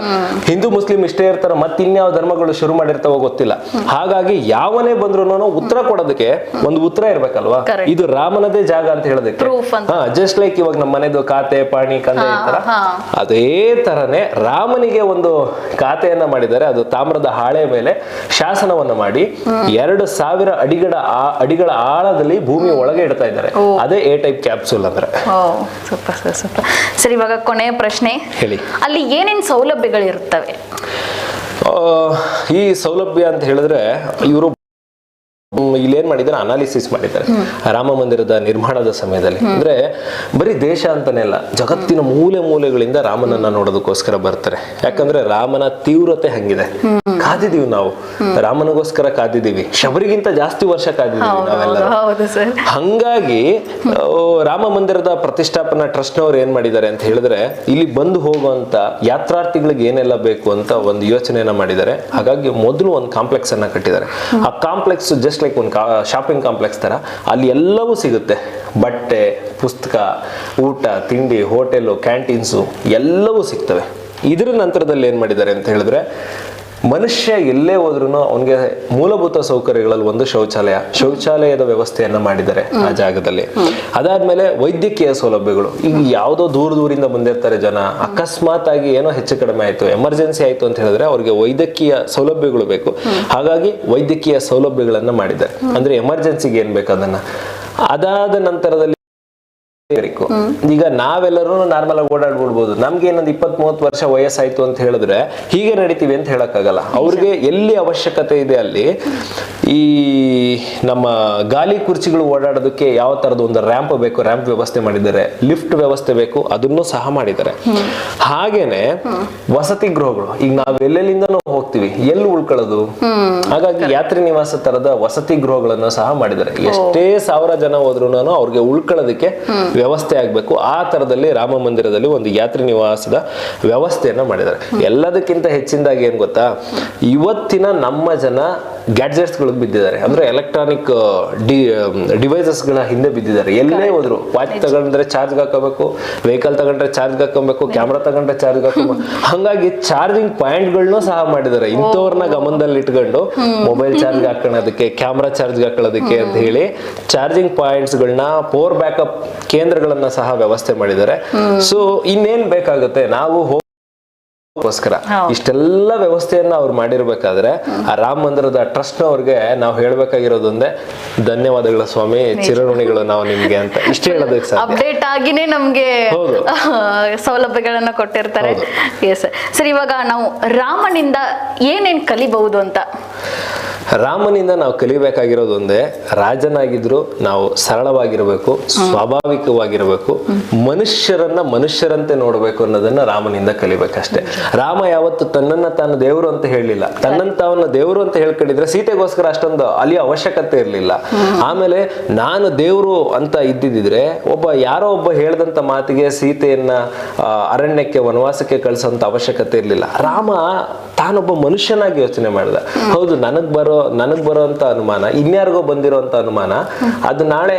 Speaker 2: ಹಿಂದೂ ಮುಸ್ಲಿಂ ಇಷ್ಟೇ ಇರ್ತಾರ ಮತ್ತೆ ಇನ್ಯಾವ ಧರ್ಮಗಳು ಶುರು ಮಾಡಿರ್ತಾವೋ ಗೊತ್ತಿಲ್ಲ. ಹಾಗಾಗಿ ಯಾವನೇ ಬಂದ್ರು ಉತ್ತರ ಕೊಡೋದಕ್ಕೆ ಒಂದು ಉತ್ತರ ಇರ್ಬೇಕಲ್ವಾ? ಇದು ರಾಮನದೇ ಜಾಗ ಅಂತ ಹೇಳೋದಕ್ಕೆ. ಹಾ ಜಸ್ಟ್ ಲೈಕ್ ಇವಾಗ ನಮ್ಮ ಮನೆದು ಖಾತೆ ಪಾಣಿ ಕಂದೆ ತರ ಅದೇ ತರನೇ ರಾಮನಿಗೆ ಒಂದು ಖಾತೆಯನ್ನ ಮಾಡಿದ್ದಾರೆ. ಅದು ತಾಮ್ರದ ಹಾಳೆ ಮೇಲೆ ಶಾಸನವನ್ನ ಮಾಡಿ ಎರಡು ಸಾವಿರ ಅಡಿಗಳ ಆ- ಅಡಿಗಳ ಆಳದಲ್ಲಿ ಭೂಮಿ ಒಳಗೆ ಇಡ್ತಾ ಇದ್ದಾರೆ. ಅದೇ ಎ ಟೈಪ್ ಕ್ಯಾಪ್ಸೂಲ್ ಅಂದ್ರೆ.
Speaker 1: ಸರಿ ಸೂಪರ್ ಸರ್ ಸೂಪರ್ ಸರ್ ಇವಾಗ ಕೊನೆಯ ಪ್ರಶ್ನೆ.
Speaker 2: ಹೇಳಿ.
Speaker 1: ಅಲ್ಲಿ ಏನೇನ್ ಸೌಲಭ್ಯಗಳಿರುತ್ತವೆ?
Speaker 2: ಈ ಸೌಲಭ್ಯ ಅಂತ ಹೇಳಿದ್ರೆ ಇವರು ಇಲ್ಲಿ ಏನ್ ಮಾಡಿದ್ದಾರೆ? ಅನಾಲಿಸಿಸ್ ಮಾಡಿದ್ದಾರೆ. ರಾಮ ಮಂದಿರದ ನಿರ್ಮಾಣದ ಸಮಯದಲ್ಲಿ. ಅಂದ್ರೆ ಬರೀ ದೇಶ ಅಂತಾನೆ ಅಲ್ಲ ಜಗತ್ತಿನ ಮೂಲೆ ಮೂಲೆಗಳಿಂದ ರಾಮನನ್ನ ನೋಡೋದಕ್ಕೋಸ್ಕರ ಬರ್ತಾರೆ. ಯಾಕಂದ್ರೆ ರಾಮನ ತೀವ್ರತೆ ಹಂಗಿದೆ. ಕಾದಿದೀವಿ ನಾವು. ರಾಮನಗೋಸ್ಕರ ಕಾದಿದೀವಿ. ಶಬರಿಗಿಂತ ಜಾಸ್ತಿ ವರ್ಷ ಕಾದಿದೀವಿ ನಾವೆಲ್ಲ ಹಂಗಾಗಿ ರಾಮ ಮಂದಿರದ ಪ್ರತಿಷ್ಠಾಪನಾ ಟ್ರಸ್ಟ್ನವ್ರು ಏನ್ ಮಾಡಿದ್ದಾರೆ ಅಂತ ಹೇಳಿದ್ರೆ ಇಲ್ಲಿ ಬಂದು ಹೋಗುವಂತ ಯಾತ್ರಾರ್ಥಿಗಳಿಗೆ ಏನೆಲ್ಲ ಬೇಕು ಅಂತ ಒಂದು ಯೋಚನೆಯನ್ನ ಮಾಡಿದ್ದಾರೆ. ಹಾಗಾಗಿ ಮೊದಲು ಒಂದು ಕಾಂಪ್ಲೆಕ್ಸ್ ಅನ್ನ ಕಟ್ಟಿದ್ದಾರೆ. ಆ ಕಾಂಪ್ಲೆಕ್ಸ್ ಜಸ್ಟ್ ಲೈಕ್ ಒಂದು ಶಾಪಿಂಗ್ ಕಾಂಪ್ಲೆಕ್ಸ್ ಥರ ಅಲ್ಲಿ ಎಲ್ಲವೂ ಸಿಗುತ್ತೆ. ಬಟ್ಟೆ, ಪುಸ್ತಕ, ಊಟ, ತಿಂಡಿ ಹೋಟೆಲು ಕ್ಯಾಂಟೀನ್ಸು ಎಲ್ಲವೂ ಸಿಗ್ತವೆ. ಇದರ ನಂತರದಲ್ಲಿ ಏನು ಮಾಡಿದ್ದಾರೆ ಅಂತ ಹೇಳಿದ್ರೆ ಮನುಷ್ಯ ಎಲ್ಲೇ ಹೋದ್ರು ಅವನಿಗೆ ಮೂಲಭೂತ ಸೌಕರ್ಯಗಳಲ್ಲಿ ಒಂದು ಶೌಚಾಲಯ ಶೌಚಾಲಯದ ವ್ಯವಸ್ಥೆಯನ್ನ ಮಾಡಿದ್ದಾರೆ ಆ ಜಾಗದಲ್ಲಿ. ಅದಾದ್ಮೇಲೆ ವೈದ್ಯಕೀಯ ಸೌಲಭ್ಯಗಳು. ಈಗ ಯಾವುದೋ ದೂರ ದೂರಿಂದ ಬಂದಿರ್ತಾರೆ ಜನ. ಅಕಸ್ಮಾತ್ ಆಗಿ ಏನೋ ಹೆಚ್ಚು ಕಡಿಮೆ ಆಯ್ತು ಎಮರ್ಜೆನ್ಸಿ ಆಯ್ತು ಅಂತ ಹೇಳಿದ್ರೆ ಅವ್ರಿಗೆ ವೈದ್ಯಕೀಯ ಸೌಲಭ್ಯಗಳು ಬೇಕು. ಹಾಗಾಗಿ ವೈದ್ಯಕೀಯ ಸೌಲಭ್ಯಗಳನ್ನ ಮಾಡಿದ್ದಾರೆ. ಅಂದ್ರೆ ಎಮರ್ಜೆನ್ಸಿಗೆ ಏನ್ ಬೇಕು ಅದನ್ನ. ಅದಾದ ನಂತರದಲ್ಲಿ. ಈಗ ನಾವೆಲ್ಲರೂ ನಾರ್ಮಲ್ ಆಗಿ ಓಡಾಡ್ಬಿಡ್ಬೋದು. ನಮ್ಗೆ ಏನೊಂದು ಇಪ್ಪತ್ ಮೂವತ್ತು ವರ್ಷ ವಯಸ್ಸಾಯ್ತು ಅಂತ ಹೇಳಿದ್ರೆ ಹೀಗೆ ನಡಿತೀವಿ ಅಂತ ಹೇಳಕ್ಕಾಗಲ್ಲ. ಅವ್ರಿಗೆ ಎಲ್ಲಿ ಅವಶ್ಯಕತೆ ಇದೆ ಅಲ್ಲಿ ಈ ನಮ್ಮ ಗಾಲಿ ಕುರ್ಚಿಗಳು ಓಡಾಡೋದಕ್ಕೆ ಯಾವ ತರದ ಒಂದು ರ್ಯಾಂಪ್ ಬೇಕು ರ್ಯಾಂಪ್ ವ್ಯವಸ್ಥೆ ಮಾಡಿದ್ದಾರೆ. ಲಿಫ್ಟ್ ವ್ಯವಸ್ಥೆ ಬೇಕು ಅದನ್ನು ಸಹ ಮಾಡಿದ್ದಾರೆ. ಹಾಗೇನೆ ವಸತಿ ಗೃಹಗಳು. ಈಗ ನಾವ್ ಎಲ್ಲೆಲ್ಲಿಂದನೂ ಹೋಗ್ತೀವಿ. ಎಲ್ಲಿ ಉಳ್ಕೊಳ್ಳೋದು? ಹಾಗಾಗಿ ಯಾತ್ರಿ ನಿವಾಸ ತರದ ವಸತಿ ಗೃಹಗಳನ್ನ ಸಹ ಮಾಡಿದ್ದಾರೆ. ಎಷ್ಟೇ ಸಾವಿರ ಜನ ಹೋದ್ರು ಅವ್ರಿಗೆ ಉಳ್ಕೊಳ್ಳೋದಕ್ಕೆ ವ್ಯವಸ್ಥೆ ಆಗಬೇಕು. ಆ ಥರದಲ್ಲಿ ರಾಮ ಮಂದಿರದಲ್ಲಿ ಒಂದು ಯಾತ್ರಿ ನಿವಾಸದ ವ್ಯವಸ್ಥೆಯನ್ನು ಮಾಡಿದ್ದಾರೆ. ಎಲ್ಲದಕ್ಕಿಂತ ಹೆಚ್ಚಿನದಾಗಿ ಏನು ಗೊತ್ತಾ? ಇವತ್ತಿನ ನಮ್ಮ ಜನ ಗ್ಯಾಡ್ಜೆಟ್ಸ್ ಗಳಿಗೆ ಬಿದ್ದಿದ್ದಾರೆ. ಅಂದ್ರೆ ಎಲೆಕ್ಟ್ರಾನಿಕ್ ಡಿವೈಸಸ್ ಡಿವೈಸಸ್ಗಳ ಹಿಂದೆ ಬಿದ್ದಿದ್ದಾರೆ. ಎಲ್ಲೇ ಹೋದ್ರು. ವಾಚ್ ತಗೊಂಡ್ರೆ ಚಾರ್ಜ್ ಹಾಕೋಬೇಕು ವೆಹಿಕಲ್ ತಗೊಂಡ್ರೆ ಚಾರ್ಜ್ ಹಾಕೊಬೇಕು ಕ್ಯಾಮ್ರಾ ತಗೊಂಡ್ರೆ ಚಾರ್ಜ್ ಹಾಕೋಬೇಕು. ಹಂಗಾಗಿ ಚಾರ್ಜಿಂಗ್ ಪಾಯಿಂಟ್ ಗಳನ್ನೂ ಸಹ ಮಾಡಿದ್ದಾರೆ. ಇಂಥವ್ರನ್ನ ಗಮನದಲ್ಲಿ ಇಟ್ಕೊಂಡು ಮೊಬೈಲ್ ಚಾರ್ಜ್ ಹಾಕೊಳ್ಳೋದಕ್ಕೆ ಕ್ಯಾಮ್ರಾ ಚಾರ್ಜ್ ಹಾಕೊಳ್ಳೋದಕ್ಕೆ ಅಂತ ಹೇಳಿ ಚಾರ್ಜಿಂಗ್ ಪಾಯಿಂಟ್ಸ್ ಗಳನ್ನ ಪವರ್ ಬ್ಯಾಕಪ್ ಕೇಂದ್ರಗಳನ್ನ ಸಹ ವ್ಯವಸ್ಥೆ ಮಾಡಿದ್ದಾರೆ. ಸೊ ಇನ್ನೇನ್ ಬೇಕಾಗುತ್ತೆ? ನಾವು ಹೋಗ್- ಗೋಸ್ಕರ. ಇಷ್ಟೆಲ್ಲ ವ್ಯವಸ್ಥೆಯನ್ನ ಅವ್ರು ಮಾಡಿರ್ಬೇಕಾದ್ರೆ ಆ ರಾಮ ಮಂದಿರದ ಟ್ರಸ್ಟ್ ಅವ್ರಿಗೆ ನಾವು ಹೇಳ್ಬೇಕಾಗಿರೋದು ಒಂದೇ ಧನ್ಯವಾದಗಳು ಸ್ವಾಮಿ ಚಿರಋಣಿಗಳು ನಾವು ನಿಮ್ಗೆ ಅಂತ. ಇಷ್ಟ ಹೇಳೋದಕ್ಕೆ ಸರ್
Speaker 1: ಅಪ್ಡೇಟ್ ಆಗಿನೇ ನಮ್ಗೆ. ಸೌಲಭ್ಯಗಳನ್ನ ಕೊಟ್ಟಿರ್ತಾರೆ. ಎಸ್ ಸರ್ ಇವಾಗ ನಾವು ರಾಮನಿಂದ ಏನೇನ್ ಕಲಿಬಹುದು ಅಂತ?
Speaker 2: ರಾಮನಿಂದ ನಾವು ಕಲಿಬೇಕಾಗಿರೋದು ಒಂದೇ, ರಾಜನಾಗಿದ್ರು ನಾವು ಸರಳವಾಗಿರಬೇಕು, ಸ್ವಾಭಾವಿಕವಾಗಿರಬೇಕು, ಮನುಷ್ಯರನ್ನ ಮನುಷ್ಯರಂತೆ ನೋಡಬೇಕು ಅನ್ನೋದನ್ನ ರಾಮನಿಂದ ಕಲಿಬೇಕಷ್ಟೇ. ರಾಮ ಯಾವತ್ತು ತನ್ನನ್ನ ತಾನು ದೇವರು ಅಂತ ಹೇಳಿಲ್ಲ ತನ್ನನ್ನು ತಾವನ್ನ ದೇವರು ಅಂತ ಹೇಳ್ಕೊಂಡಿದ್ರೆ ಸೀತೆಗೋಸ್ಕರ ಅಷ್ಟೊಂದು ಅಲ್ಲಿ ಅವಶ್ಯಕತೆ ಇರಲಿಲ್ಲ. ಆಮೇಲೆ ನಾನು ದೇವರು ಅಂತ ಇದ್ದಿದ್ರೆ ಒಬ್ಬ ಯಾರೋ ಒಬ್ಬ ಹೇಳ್ದಂತ ಮಾತಿಗೆ ಸೀತೆಯನ್ನ ಅರಣ್ಯಕ್ಕೆ, ವನವಾಸಕ್ಕೆ ಕಳಿಸೋಂತ ಅವಶ್ಯಕತೆ ಇರಲಿಲ್ಲ. ರಾಮ ತಾನೊಬ್ಬ ಮನುಷ್ಯನಾಗಿ ಯೋಚನೆ ಮಾಡಿದ. ಹೌದು, ನನಗ್ ಬರೋ ನನಗ್ ಬರೋಂತ ಅನುಮಾನ ಇನ್ಯಾರಿಗೋ ಬಂದಿರೋಂತ ಅನುಮಾನ ಅದು ನಾಳೆ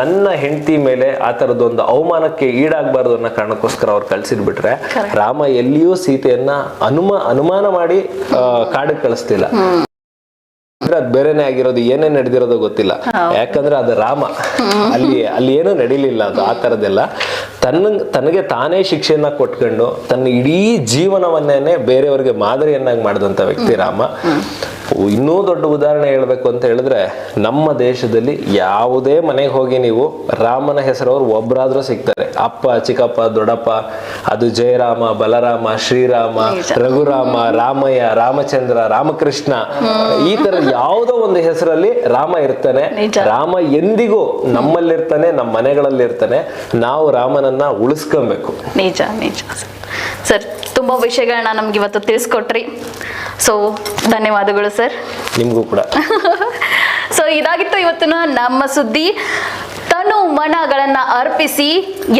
Speaker 2: ನನ್ನ ಹೆಂಡತಿ ಮೇಲೆ ಆ ತರದೊಂದು ಅವಮಾನಕ್ಕೆ ಈಡಾಗಬಾರ್ದು ಅನ್ನೋ ಕಾರಣಕ್ಕೋಸ್ಕರ ಅವ್ರು ಕಳ್ಸಿದ್ಬಿಟ್ರೆ ರಾಮ ಎಲ್ಲಿಯೂ ಸೀತೆಯನ್ನ ಅನುಮ ಅನುಮಾನ ಮಾಡಿ ಕಾಡಿಗೆ ಕಳಿಸ್ತಿಲ್ಲ. ಅಂದ್ರೆ ಅದ್ ಬೇರೆನೆ ಆಗಿರೋದು ಏನೇ ನಡೆದಿರೋದು ಗೊತ್ತಿಲ್ಲ. ಯಾಕಂದ್ರೆ ಅದು ರಾಮ. ಅಲ್ಲಿ ಅಲ್ಲಿ ಏನೂ ನಡೀಲಿಲ್ಲ ಅದು ಆ ತರದೆಲ್ಲ ತನ್ನ ತನಗೆ ತಾನೇ ಶಿಕ್ಷೆಯನ್ನ ಕೊಟ್ಕೊಂಡು ತನ್ನ ಇಡೀ ಜೀವನವನ್ನೇನೆ ಬೇರೆಯವರಿಗೆ ಮಾದರಿಯನ್ನಾಗಿ ಮಾಡಿದಂತ ವ್ಯಕ್ತಿ ರಾಮ. ಇನ್ನೂ ದೊಡ್ಡ ಉದಾಹರಣೆ ಹೇಳ್ಬೇಕು ಅಂತ ಹೇಳಿದ್ರೆ ನಮ್ಮ ದೇಶದಲ್ಲಿ ಯಾವುದೇ ಮನೆಗೆ ಹೋಗಿ ನೀವು ರಾಮನ ಹೆಸರವ್ರು ಒಬ್ಬರಾದ್ರೂ ಸಿಗ್ತಾರೆ. ಅಪ್ಪ ಚಿಕ್ಕಪ್ಪ ದೊಡ್ಡಪ್ಪ ಅದು ಜಯರಾಮ ಬಲರಾಮ ಶ್ರೀರಾಮ ರಘುರಾಮ ರಾಮಯ್ಯ ರಾಮಚಂದ್ರ ರಾಮಕೃಷ್ಣ. ಈ ತರ ಯಾವುದೋ ಒಂದು ಹೆಸರಲ್ಲಿ ರಾಮ ಇರ್ತಾನೆ. ರಾಮ ಎಂದಿಗೂ ನಮ್ಮಲ್ಲಿರ್ತಾನೆ ನಮ್ಮ ಮನೆಗಳಲ್ಲಿ ಇರ್ತಾನೆ ನಾವು ರಾಮನನ್ನ ಉಳಿಸ್ಕೊಬೇಕು.
Speaker 1: ನಿಜ ನಿಜ. ಸರ್ ತುಂಬಾ ವಿಷಯಗಳನ್ನ ನಮ್ಗೆ ಇವತ್ತು ತಿಳಿಸ್ಕೊಟ್ರಿ. ಸೊ ಧನ್ಯವಾದಗಳು ಸರ್.
Speaker 2: ನಿಮಗೂ ಕೂಡ.
Speaker 1: ಸೊ ಇದಾಗಿತ್ತು ಇವತ್ತಿನ ನಮ್ಮ ಸುದ್ದಿ. ಮನಗಳನ್ನ ಅರ್ಪಿಸಿ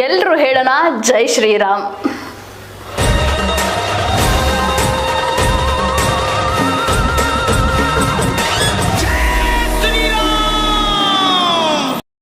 Speaker 1: ಎಲ್ರು ಹೇಳೋಣ ಜೈ ಶ್ರೀರಾಮ್.